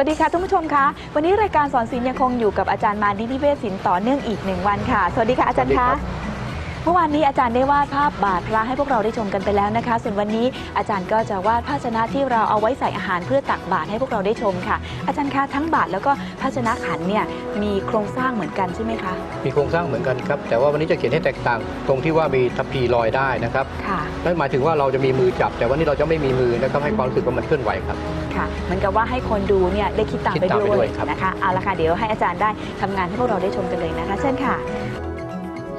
สวัสดีค่ะท่านผู้ชมคะวันนี้รายการสอนศิลป์ยังคงอยู่กับอาจารย์มาดินิเวศศิลป์ต่อเนื่องอีกหนึ่งวันค่ะ สวัสดีค่ะอาจารย์คะ เมื่อวานนี้อาจารย์ได้วาดภาพบาทพระให้พวกเราได้ชมกันไปแล้วนะคะ ส่วนวันนี้อาจารย์ก็จะวาดภาชนะที่เราเอาไว้ใส่อาหารเพื่อตักบาตรให้พวกเราได้ชมค่ะ อาจารย์คะทั้งบาทแล้วก็ภาชนะขันเนี่ยมีโครงสร้างเหมือนกันใช่ไหมคะ มีโครงสร้างเหมือนกันครับ แต่ว่าวันนี้จะเขียนให้แตกต่างตรงที่ว่ามีทัพพีลอยได้นะครับค่ะนั่นหมายถึงว่าเราจะมีมือจับ แต่วันนี้เราจะไม่มีมือนะครับให้ความรู้สึกว่ามันเคลื่อนไหวครับค่ะเหมือนกับว่าให้คนดูเนี่ยได้คิดตามคิดไปตามไปด้ด้ววยยครับนะคะเอาละค่ะเดี๋ยวให้อาจารย์ได้ทำงานให้พวกเราได้ชมกันเลยนะคะ เชิญค่ะ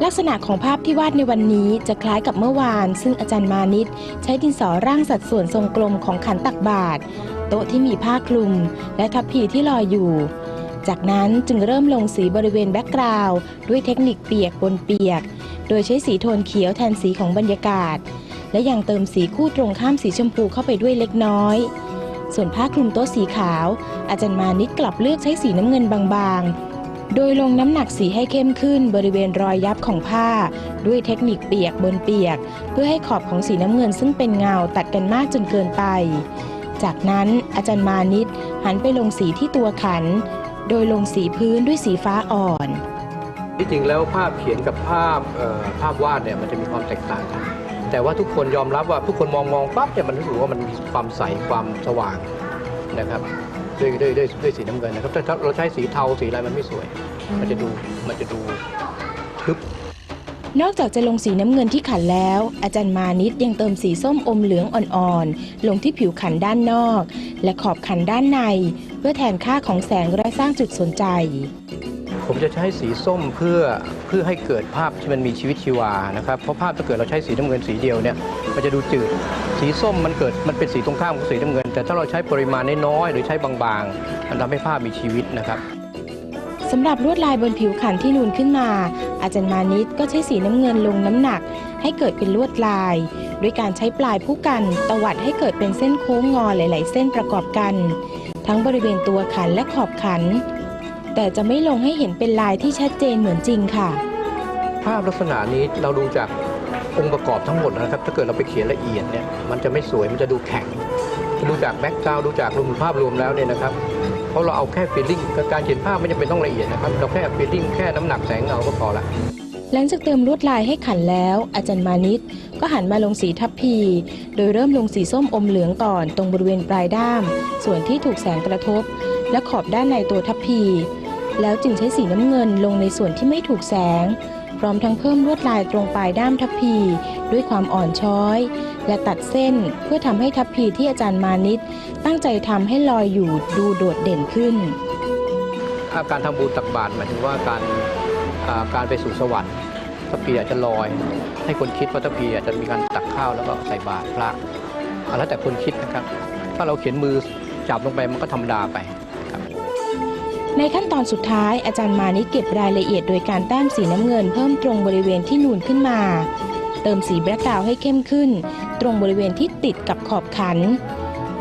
ลักษณะของภาพที่วาดในวันนี้จะคล้ายกับเมื่อวาน ซึ่งอาจารย์มานิตใช้ดินสอร่างสัดส่วนทรงกลมของขันตักบาตรโต๊ะที่มีผ้าคลุม และทัพพีที่ลอยอยู่ จากนั้นจึงเริ่มลงสีบริเวณแบ็กกราวด์ด้วยเทคนิคเปียกบนเปียก โดยใช้สีโทนเขียวแทนสีของบรรยากาศ และยังเติมสีคู่ตรงข้ามสีชมพูเข้าไปด้วยเล็กน้อย ส่วนผ้าคลุมโต๊ะสีขาว อาจารย์มานิตกลับเลือกใช้สีน้ำเงินบางๆ โดยลงน้ำหนักสีให้เข้มขึ้นบริเวณรอยยับของผ้า ด้วยเทคนิคเปียกบนเปียก เพื่อให้ขอบของสีน้ำเงินซึ่งเป็นเงาตัดกันมากจนเกินไป จากนั้นอาจารย์มานิตหันไปลงสีที่ตัวขัน โดยลงสีพื้นด้วยสีฟ้าอ่อน ที่จริงแล้วภาพเขียนกับภาพเอ่อภาพวาดเนี่ยมันจะมีความแตกต่างกัน แต่ว่าทุกคนยอมรับว่าทุกคนมองมองปั๊บเนี่ยมันรู้สึกว่ามันมีความใสความสว่างนะครับ ด้วยด้วยด้วยด้วยสีน้ำเงินนะครับถ้าถ้าเราใช้สีเทาสีอะไรมันไม่สวย มันจะดูมันจะดูทึบ นอกจากจะลงสีน้ำเงินที่ขันแล้ว อาจารย์มานิตยังเติมสีส้มอมเหลืองอ่อนๆ ลงที่ผิวขันด้านนอก และขอบขันด้านใน เพื่อแทนค่าของแสงและสร้างจุดสนใจ ผมจะใช้สีส้มเพื่อ เพื่อให้เกิดภาพที่มันมีชีวิตชีวานะครับเพราะภาพถ้าเกิดเราใช้สีน้ำเงินสีเดียวเนี่ยมันจะดูจืด สีส้มมันเกิดมันเป็นสีตรงข้ามของสีน้ำเงิน แต่ถ้าเราใช้ปริมาณน้อยๆหรือใช้บางๆ มันทำให้ภาพมีชีวิตนะครับสำหรับลวดลายบนผิวขันที่นูนขึ้นมา อาจารย์มานิตก็ใช้สีน้ำเงินลงน้ำหนัก ให้เกิดเป็นลวดลาย ด้วยการใช้ปลายผู้กันตวัดให้เกิดเป็นเส้นโค้งงอหลาย ๆ เส้นประกอบกัน ทั้งบริเวณตัวขันและขอบขัน แต่จะไม่ลงให้เห็นเป็นลายที่ชัดเจนเหมือนจริงค่ะ ภาพลักษณะนี้เราดูจากองค์ประกอบทั้งหมดนะครับ ถ้าเกิดเราไปเขียนละเอียดเนี่ยมันจะไม่สวยมันจะดูแข็งดูจากแบ็กกราวดูจากรวมภาพรวมแล้วเนี่ยนะครับเพราะเราเอาแค่ฟีลลิ่งการเขียนภาพไม่จำเป็นต้องละเอียดนะครับเราแค่ฟีลลิ่งแค่น้ำหนักแสงเงาก็พอละหลังจากเติมลวดลายให้ขันแล้ว อาจารย์มานิตก็หันมาลงสีทับพี โดยเริ่มลงสีส้มอมเหลืองก่อนตรงบริเวณปลายด้าม ส่วนที่ถูกแสงกระทบ และขอบด้านในตัวทับพี แล้วจึงใช้สีน้ำเงินลงในส่วนที่ไม่ถูกแสง พร้อมทั้งเพิ่มลวดลายตรงปลายด้ามทับพีด้วยความอ่อนช้อย และตัดเส้นเพื่อทำให้ทับพีที่อาจารย์มานิตตั้งใจทำให้ลอยอยู่ดูโดดเด่นขึ้นาการทำบุญตักบาตรหมายถึงว่าการาการไปสู่สวรรค์ทัพพีอาจจะลอย ให้คนคิดว่าทัพพีอาจจะมีการตักข้าวแล้วก็ใส่บาตรพระอ่าแล้วแต่คนคิดนะครับ ถ้าเราเขียนมือจับลงไปมันก็ธรรมดาไป ในขั้นตอนสุดท้ายอาจารย์มานิดเก็บรายละเอียดโดยการแต้มสีน้ำเงินเพิ่มตรงบริเวณที่นูนขึ้นมา เติมสีแบล็กกาวให้เข้มขึ้น ตรงบริเวณที่ติดกับขอบขัน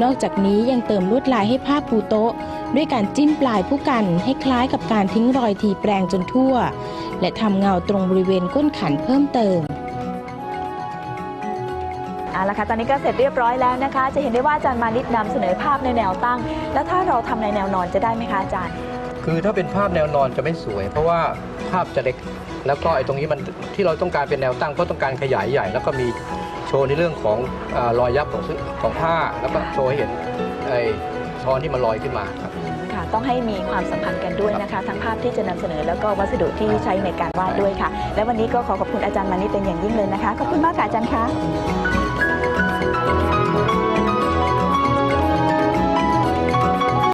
นอกจากนี้ยังเติมลวดลายให้ผ้าปูโต๊ะ ด้วยการจิ้มปลายผู้กันให้คล้ายกับการทิ้งรอยทีแปรงจนทั่ว และทำเงาตรงบริเวณก้นขันเพิ่มเติมเอาละค่ะตอนนี้ก็เสร็จเรียบร้อยแล้วนะคะ จะเห็นได้ว่าอาจารย์มานิดนำเสนอภาพในแนวตั้ง แล้วถ้าเราทำในแนวนอนจะได้ไหมคะอาจารย์ คือถ้าเป็นภาพแนวนอนจะไม่สวย เพราะว่าภาพจะเล็ก แล้วก็ไอ้ตรงนี้มันที่เราต้องการเป็นแนวตั้งเพราะต้องการขยายใหญ่ แล้วก็มีโชว์ในเรื่องของอรอยยับของของผ้า แล้วก็โชว์ให้เห็นไอ้ช้อนที่มันลอยขึ้นมาครับ ค่ะ ต้องให้มีความสัมพันธ์กันด้วยนะคะ ทั้งภาพที่จะนำเสนอแล้วก็วัสดุที่ใช้ในการวาดด้วยค่ะ และวันนี้ก็ขอขอบคุณอาจารย์มานิเป็นอย่างยิ่งเลยนะคะ ขอบคุณมากค่ะอาจารย์คะ